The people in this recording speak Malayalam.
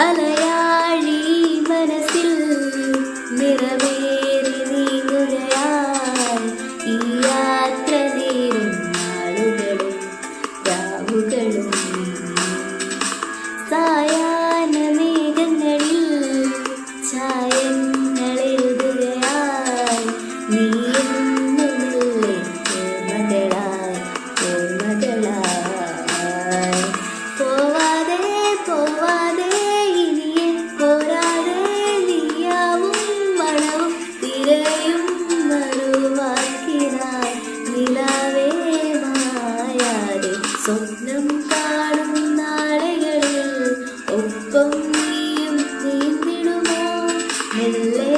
അലയാഴി മനസ്സിൽ നിറവേറി നീങ്ങുകയാൽ ഈ യാത്ര നേരും നാളുകളും രാവുകളും. സ്വപ്നം കാണും നാളുകളിൽ ഒപ്പം നീയും നീന്തിടുമോ? മെല്ലെ